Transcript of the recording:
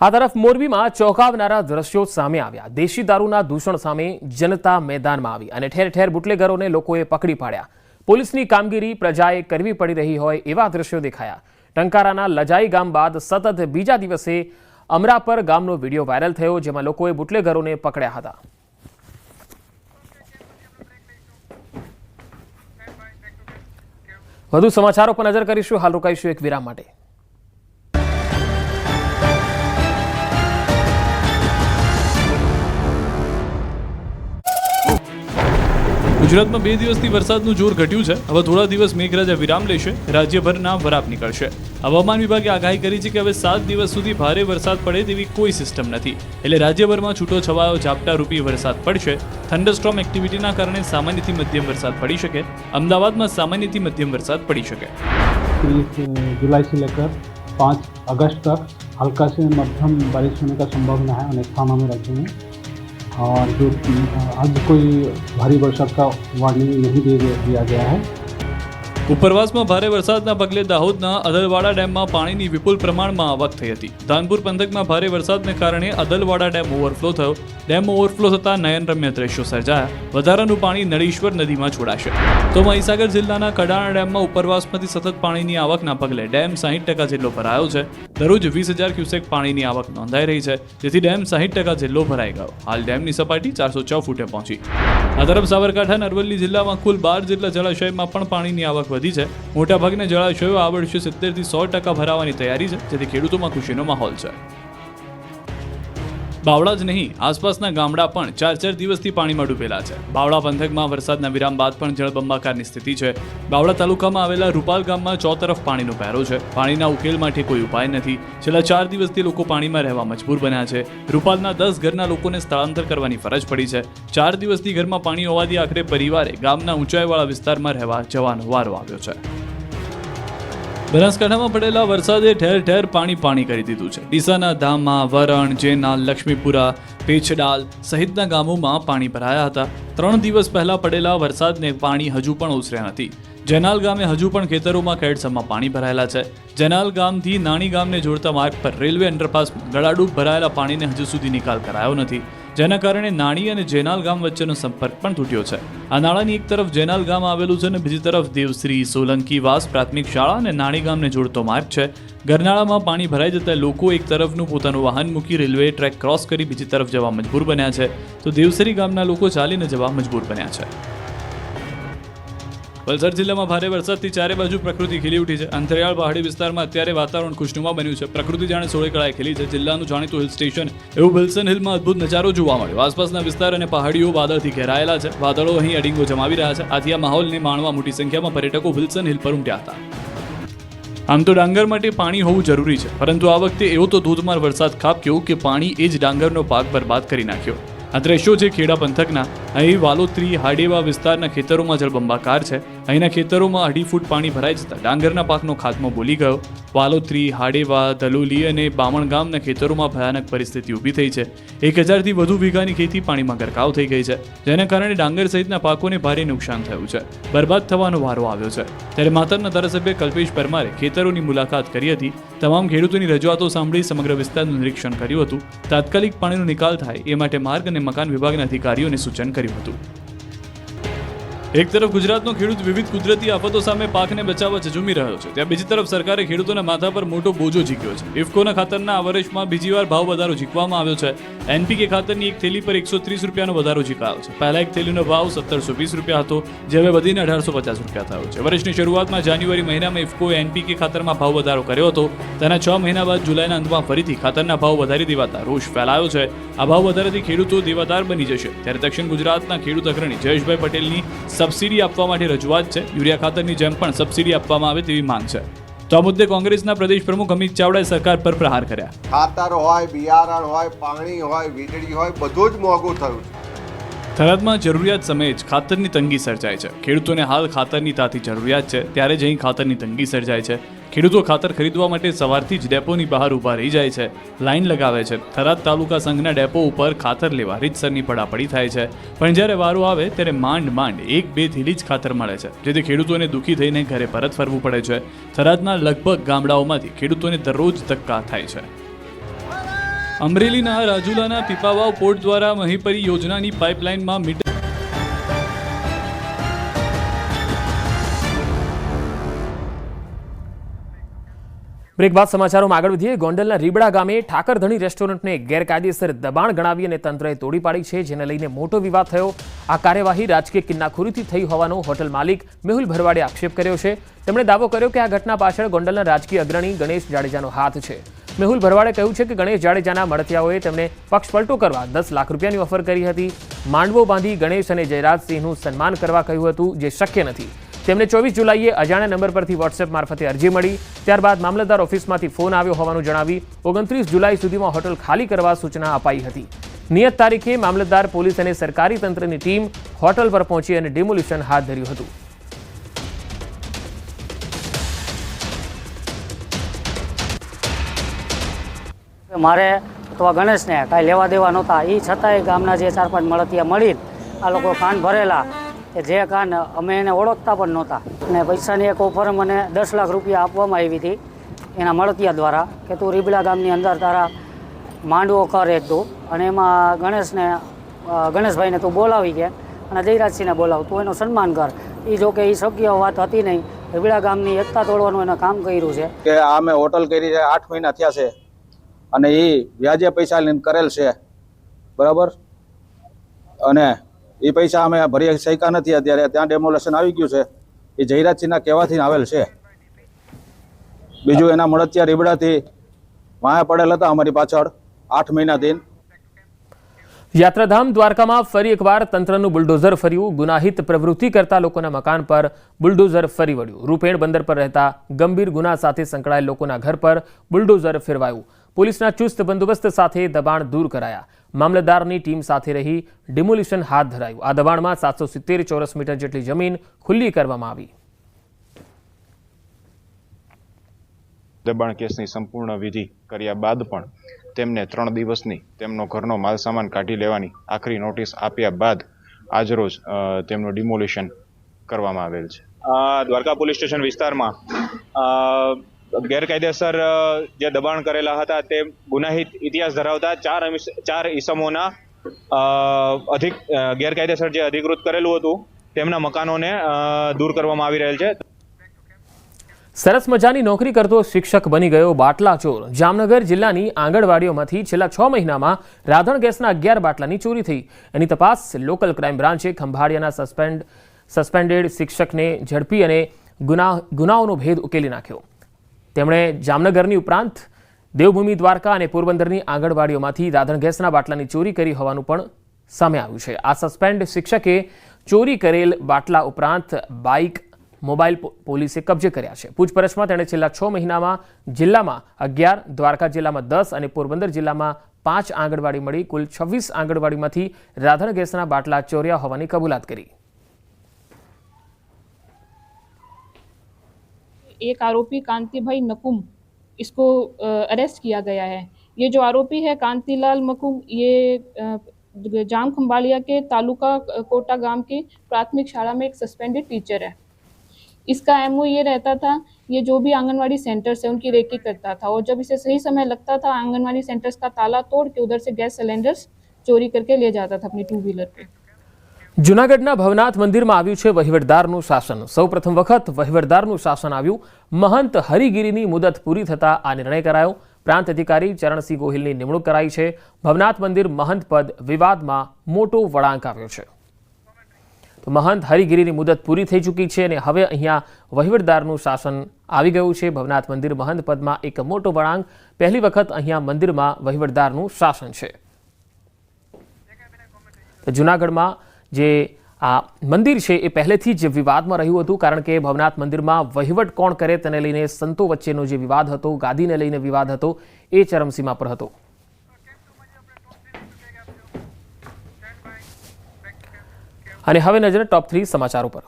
આ તરફ મોરબીમાં ચોંકાવનારા દ્રશ્યો સામે આવ્યા. દેશી દારૂના દૂષણ સામે જનતા મેદાનમાં આવી અને ઠેર ઠેર બુટલેગરોને લોકોએ પકડી પાડ્યા. પોલીસની કામગીરી પ્રજાએ કરવી પડી રહી હોય એવા દ્રશ્યો દેખાયા. ટંકારાના લજાઈ ગામ બાદ સતત બીજા દિવસે અમરાપર ગામનો વીડિયો વાયરલ થયો, જેમાં લોકોએ બુટલેગરોને પકડ્યા હતા. વધુ સમાચારો પર નજર કરીશું. હાલ રોકાઈશું એક વિરામ માટે. ગુજરાતમાં બે દિવસથી વરસાદનું જોર ઘટ્યું છે હવે થોડા દિવસ મેઘરાજા વિરામ લેશે રાજ્યભરના વરાપ નીકળશે હવામાન વિભાગે આગાહી કરી છે કે હવે સાત દિવસ સુધી ભારે વરસાદ પડે તેવી કોઈ સિસ્ટમ નથી એટલે રાજ્યભરમાં છૂટો છવાયો ઝાપટા રૂપી વરસાદ પડશે થંડરસ્ટ્રોમ એક્ટિવિટીના કારણે સામાન્યથી મધ્યમ વરસાદ પડી શકે અમદાવાદમાં સામાન્યથી મધ્યમ વરસાદ પડી શકે तीस जुलाई से लेकर पाँच अगस्त तक हल्का से मध्यम बारिश होने का संभावना है अनेक स्थानों में राज्य में और जो आज कोई भारी वर्षा का वार्निंग नहीं दे दिया गया है ઉપરવાસમાં ભારે વરસાદના પગલે દાહોદના અદલવાડા ડેમમાં પાણીની વિપુલ પ્રમાણમાં આવક થઈ હતી. ધાનપુર પંથકમાં ભારે વરસાદને કારણે અદલવાડા ડેમ ઓવરફ્લો થયો. ડેમ ઓવરફ્લો થતાં નયનરમ્ય દ્રશ્યો સર્જાયા. વધારાનું પાણી નળીશ્વર નદીમાં છોડાશે. તો મહીસાગર જિલ્લાના કડાણા ડેમમાં ઉપરવાસમાંથી સતત પાણીની આવકના પગલે ડેમ સાહીઠ ટકા જેટલો ભરાયો છે. દરરોજ વીસ હજાર ક્યુસેક પાણીની આવક નોંધાઈ રહી છે. જેથી ડેમ સાહીઠ ટકા જેટલો ભરાઈ ગયો. હાલ ડેમની સપાટી ચારસો છ ફૂટે પહોંચી. આ તરફ સાબરકાંઠા અરવલ્લી જિલ્લામાં કુલ બાર જેટલા જળાશયમાં પણ પાણીની આવક વધી છે. મોટાભાગના જળાશયો આ વર્ષે સિત્તેરથી સો ટકા ભરાવાની તૈયારી છે. જેથી ખેડૂતોમાં ખુશીનો માહોલ છે. બાવળા જ નહીં, આસપાસના ગામડા પણ ચાર ચાર દિવસથી પાણીમાં ડૂબેલા છે. બાવળા પંથકમાં વરસાદના વિરામ બાદ પણ જળબંબાકારની સ્થિતિ છે. બાવળા તાલુકામાં આવેલા રૂપાલ ગામમાં ચો તરફ પાણીનો પહેરો છે. પાણીના ઉકેલ માટે કોઈ ઉપાય નથી. છેલ્લા ચાર દિવસથી લોકો પાણીમાં રહેવા મજબૂર બન્યા છે. રૂપાલના દસ ઘરના લોકોને સ્થળાંતર કરવાની ફરજ પડી છે. ચાર દિવસથી ઘરમાં પાણી હોવાથી આખરે પરિવારે ગામના ઊંચાઈવાળા વિસ્તારમાં રહેવા જવાનો વારો આવ્યો છે. બનાસકાંઠામાં પડેલા વરસાદે ઠેર ઠેર પાણી પાણી કરી દીધું છે. ડીસાના ધામમાં વરણ, જેના લક્ષ્મીપુરા, પેછડાલ સહિતના ગામોમાં પાણી ભરાયા હતા. ત્રણ દિવસ પહેલા પડેલા વરસાદને પાણી હજુ પણ ઓસર્યા નથી. જેનાલ ગામે હજુ પણ ખેતરોમાં કેડસમમાં પાણી ભરાયેલા છે. જેનાલ ગામથી નાની ગામને જોડતા માર્ગ પર રેલવે અંડરપાસમાં ગળાડૂબ ભરાયેલા પાણીને હજુ સુધી નિકાલ કરાયો નથી. જેના કારણે નાણી અને જેનાલ ગામ વચ્ચેનો સંપર્ક પણ તૂટ્યો છે. આ નાળાની એક તરફ જેનાલ ગામ આવેલું છે અને બીજી તરફ દેવશ્રી, સોલંકી વાસ પ્રાથમિક શાળા અને નાણી ગામને જોડતો માર્ગ છે. ગરનાળામાં પાણી ભરાઈ જતા લોકો એક તરફનું પોતાનું વાહન મૂકી રેલવે ટ્રેક ક્રોસ કરી બીજી તરફ જવા મજબૂર બન્યા છે. તો દેવસરી ગામના લોકો ચાલીને જવા મજબૂર બન્યા છે. વલસાડ જિલ્લામાં ભારે વરસાદથી ચારે બાજુ પ્રકૃતિ ખીલી ઉઠી છે. અંતરિયાળ પહાડી વિસ્તારમાં અત્યારે વાતાવરણ ખુશનુમા બન્યું છે. પ્રકૃતિ જાણે સોળે કળાએ ખીલી છે. જિલ્લાનું જાણીતું હિલ સ્ટેશન એવું વિલ્સન હિલમાં અદ્ભુત નજારો જોવા મળ્યો. આસપાસના વિસ્તાર અને પહાડીઓ વાદળથી ઘેરાયેલા છે. વાદળો અહીં અડીંગો જમાવી રહ્યા છે. આથી આ માહોલને માણવા મોટી સંખ્યામાં પર્યટકો વિલ્સન હિલ પર ઉમટ્યા હતા. આમ તો ડાંગર માટે પાણી હોવું જરૂરી છે. પરંતુ આ વખતે એવો તો ધોધમાર વરસાદ ખાબક્યો કે પાણી એ જ ડાંગરનો પાક બરબાદ કરી નાખ્યો. આ દ્રશ્યો છે ખેડા પંથકના. અહીં વાલોત્રી, હાડેવા વિસ્તારના ખેતરોમાં જળબંબાકાર છે. અહીંના ખેતરોમાં અઢી ફૂટ પાણી ભરાઈ જતા ડાંગરના પાકનો ખાત્મો બોલી ગયો. વાલોત્રી, હાડેવા, દલોલી અને બામણ ગામના ખેતરોમાં ભયાનક પરિસ્થિતિ ઊભી થઈ છે. એક હજારથી વધુ વીઘાની ખેતી પાણીમાં ગરકાવ થઈ ગઈ છે. જેના કારણે ડાંગર સહિતના પાકોને ભારે નુકસાન થયું છે. બરબાદ થવાનો વારો આવ્યો છે. ત્યારે માતરના ધારાસભ્ય કલ્પેશ પરમારે ખેતરોની મુલાકાત કરી હતી. તમામ ખેડૂતોની રજૂઆતો સાંભળી સમગ્ર વિસ્તારનું નિરીક્ષણ કર્યું હતું. તાત્કાલિક પાણીનો નિકાલ થાય એ માટે માર્ગ અને મકાન વિભાગના અધિકારીઓને સૂચન કર્યું હતું. એક તરફ ગુજરાતનો ખેડૂત વિવિધ કુદરતી આફતો સામે પાકને બચાવવા ઝઝૂમી રહ્યો છે, ત્યાં બીજી તરફ સરકારે ખેડૂતોના માથા પર મોટો બોજો ઝીક્યો છે. ઇફકોના ખાતરના આ વર્ષમાં બીજી વાર ભાવ વધારો ઝીકવામાં આવ્યો છે. એનપીકે ખાતરની એક થેલી પર એકસો ત્રીસ રૂપિયાનો વધારો ઝીકાયો છે. પહેલા એક થેલીનો ભાવ સત્તરસો વીસ રૂપિયા હતો જે હવે વધીને અઢારસો પચાસ રૂપિયા થયો છે. વર્ષની શરૂઆતમાં જાન્યુઆરી મહિનામાં ઇફકોએ એનપીકે ખાતરમાં ભાવ વધારો કર્યો હતો. તેના છ મહિના બાદ જુલાઈના અંતમાં ફરીથી ખાતરના ભાવ વધારી દેવાતા રોષ ફેલાયો છે. આ ભાવ વધારાથી ખેડૂતો દેવાદાર બની જશે. ત્યારે દક્ષિણ ગુજરાતના ખેડૂત અગ્રણી જયેશભાઈ પટેલની સબસિડી આપવા માટે રજૂઆત છે. યુરિયા ખાતરની જેમ પણ સબસિડી આપવામાં આવે તેવી માંગ છે. તો આ મુદ્દે કોંગ્રેસના પ્રદેશ પ્રમુખ અમિત ચાવડાએ સરકાર પર પ્રહાર કર્યા. ખાતર હોય બિયારણ હોય પાણી હોય વીજળી હોય બધું જ મોંઘું થયું છે. થરાદમાં જરૂરિયાત સમયે જ ખાતરની તંગી સર્જાય છે. ખેડૂતોને હાલ ખાતરની તાતી જરૂરિયાત છે. ત્યારે જ અહીં ખાતરની તંગી સર્જાય છે. ખેડૂતો ખાતર ખરીદવા માટે સવારથી જ ડેપોની બહાર ઊભા રહી જાય છે. લાઈન લગાવે છે. થરાદ તાલુકા સંઘના ડેપો ઉપર ખાતર લેવા રીતસરની પડાપડી થાય છે. પણ જ્યારે વારો આવે ત્યારે માંડ માંડ એક બે થેલી જ ખાતર મળે છે, જેથી ખેડૂતોને દુઃખી થઈને ઘરે પરત ફરવું પડે છે. થરાદના લગભગ ગામડાઓમાંથી ખેડૂતોને દરરોજ ધક્કા થાય છે. અમરેલીના રાજુલાના પીપાવાવ પોર્ટ દ્વારા મહીપરી યોજનાની પાઇપલાઇનમાં મીટર બ્રેક બાદ સમાચારોમાં આગળ વધીએ. ગોંડલના રીબડા ગામે ઠાકરધણી રેસ્ટોરન્ટને ગેરકાયદેસર દબાણ ગણાવી અને તંત્રએ તોડી પાડી છે, જેને લઈને મોટો વિવાદ થયો. આ કાર્યવાહી રાજકીય કિન્નાખોરીથી થઈ હોવાનો હોટલ માલિક મેહુલ ભરવાડે આક્ષેપ કર્યો છે. તેમણે દાવો કર્યો કે આ ઘટના પાછળ ગોંડલના રાજકીય અગ્રણી ગણેશ જાડેજાનો હાથ છે. મેહુલ ભરવાડે કહ્યું છે કે ગણેશ જાડેજાના મળતિયાઓએ તેમને પક્ષપલટો કરવા દસ લાખ રૂપિયાની ઓફર કરી હતી. માંડવો બાંધી ગણેશ અને જયરાજસિંહનું સન્માન કરવા કહ્યું હતું, જે શક્ય નથી. તેમને ચોવીસ જુલાઈએ અજાણ્યા નંબર પરથી વોટ્સએપ મારફતે અરજી મળી. ત્યારબાદ મામલતદાર ઓફિસમાંથી ફોન આવ્યો હોવાનું જણાવી ઓગણત્રીસ જુલાઈ સુધીમાં હોટલ ખાલી કરવા સૂચના અપાઈ હતી. નિયત તારીખે મામલતદાર, પોલીસ અને સરકારી તંત્રની ટીમ હોટલ પર પહોંચી અને ડિમોલિશન હાથ ધર્યું હતું. મારે અથવા ગણેશને કાંઈ લેવા દેવા નહોતા. એ છતાંય ગામના જે ચાર પાંચ મળતિયા મળી, આ લોકો કાન ભરેલા. કે જે કાન અમે એને ઓળખતા પણ નહોતા. અને પૈસાની એક ઓફર મને દસ લાખ રૂપિયા આપવામાં આવી હતી એના મળતિયા દ્વારા કે તું રીબડા ગામની અંદર તારા માંડવો કર એક તું. અને એમાં ગણેશને ગણેશભાઈને તું બોલાવી કે અને જયરાજસિંહને બોલાવ, તું એનું સન્માન કર. એ જો કે એ શક્ય વાત હતી નહીં. રીબડા ગામની એકતા તોડવાનું એને કામ કર્યું છે. કે આ અમે હોટલ કરી છે, આઠ મહિના થયા છે. અને એ વ્યાજે પૈસા લઈને કરેલ છે. બરાબર? અને એ પૈસા અમે ભરી શક્યા નથી અત્યારે. ત્યાં ડેમોલેશન આવી ગયું છે. એ જયરાજસિંહના કહેવાથી આવેલ છે. બીજું એના મળતિયા રીબડાથી વાયા પડેલ હતા અમારી પાછળ, આઠ મહિનાથી યાત્રાધામ દ્વારકામાં ફરી એકવાર તંત્રનું બુલડોઝર ફર્યું. ગુનાહિત પ્રવૃત્તિ કરતા લોકોના મકાન પર બુલડોઝર ફરી વળ્યું. રૂપેણ બંદર પર રહેતા ગંભીર ગુના સાથે સંકળાયેલ લોકોના ઘર પર બુલડોઝર ફેરવાયું. પોલીસના ચુસ્ત બંદોબસ્ત સાથે દબાણ દૂર કરાયા. મામલતદારની ટીમ સાથે રહી ડિમોલિશન હાથ ધરાયું. આ દબાણમાં સાતસો સિત્તેર ચોરસ મીટર જેટલી જમીન ખુલ્લી કરવામાં આવી. દબાણ કેસની સંપૂર્ણ વિધિ કર્યા બાદ પણ તેમને ત્રણ દિવસની તેમનો ઘરનો માલસામાન કાઢી લેવાની આખરી નોટિસ આપ્યા બાદ આજરોજ અ, તેમનું ડિમોલિશન કરવામાં આવેલ છે. દ્વારકા પોલીસ સ્ટેશન વિસ્તારમાં ગેરકાયદેસર જે દબાણ કરેલા હતા તે ગુનાહિત ઇતિહાસ ધરાવતા ચાર ચાર ઈસમોના અ, અધિક ગેરકાયદેસર જે અધિકૃત કરેલું હતું તેમના મકાનોને દૂર કરવામાં આવી રહેલ છે. સરસ મજાની નોકરી કરતો શિક્ષક બની ગયો બાટલા ચોર જામનગર જિલ્લાની આંગણવાડીઓમાંથી છેલ્લા છ મહિનામાં રાધણ ગેસના અગિયાર બાટલાની ચોરી થઈ. એની તપાસ લોકલ ક્રાઇમ બ્રાન્ચે ખંભાળિયાના સસ્પેન્ડ સસ્પેન્ડેડ શિક્ષકને ઝડપી અને ગુના ગુનાઓનો ભેદ ઉકેલી નાખ્યો. તેમણે જામનગરની ઉપરાંત દેવભૂમિ દ્વારકા અને પોરબંદરની આંગણવાડીઓમાંથી રાધણ ગેસના બાટલાની ચોરી કરી હોવાનું પણ સામે આવ્યું છે. આ સસ્પેન્ડ શિક્ષકે ચોરી કરેલ બાટલા ઉપરાંત બાઇક મોબાઈલ પોલીસે કબજે કર્યા છે. પૂછપરછમાં તેણે છેલ્લા છ મહિનામાં જિલ્લામાં અગિયાર, દ્વારકા જિલ્લામાં દસ અને પોરબંદર જિલ્લામાં પાંચ આંગણવાડી મળી. કુલ છવ્વીસ આંગણવાડીમાંથી રાધણ ગેસના બાટલા ચોર્યા હોવાની કબૂલાત કરી. एक आरोपी कांति भाई नकुम, इसको अरेस्ट किया गया है। ये जो आरोपी है कांतिलाल मकुम ये जाम खम्बालिया के तालुका कोटा गाँव की प्राथमिक शाला में एक सस्पेंडेड टीचर है। इसका एमओ ये रहता था, ये जो भी आंगनवाड़ी सेंटर्स है, उनकी रेकी करता था। और जब इसे सही समय लगता था, आंगनवाड़ी सेंटर्स का ताला तोड़ के उधर से गैस सिलेंडर्स चोरी करके ले जाता था अपनी टू व्हीलर पे। જૂનાગઢના ભવનાથ મંદિરમાં આવ્યું છે વહીવટદારનું શાસન. સૌપ્રથમ વખત વહીવટદારનું શાસન આવ્યું. મહંત હરિગીરીની મુદત પૂરી થતાં આ નિર્ણય કરાયો. પ્રાંત અધિકારી ચરણસિંહ ગોહિલની નિમણૂક કરાઈ છે. ભવનાથ મંદિર મહંત પદ વિવાદમાં મોટો વળાંક આવ્યો છે. તો મહંત હરિગીરીની મુદત પૂરી થઈ ચૂકી છે અને હવે અહીંયા વહીવટદારનું શાસન આવી ગયું છે. ભવનાથ મંદિર મહંત પદમાં એક મોટો વળાંક. પહેલી વખત અહીંયા મંદિરમાં વહીવટદારનું શાસન છે. જૂનાગઢમાં જે આ મંદિર છે એ પહેલેથી જ વિવાદમાં રહ્યું હતું, કારણ કે ભવનાથ મંદિરમાં વહીવટ કોણ કરે તેને લઈને સંતો વચ્ચેનો જે વિવાદ હતો, ગાદીને લઈને વિવાદ હતો, એ ચરમસીમા પર હતો. અને હવે નજર ટોપ થ્રી સમાચારો પર.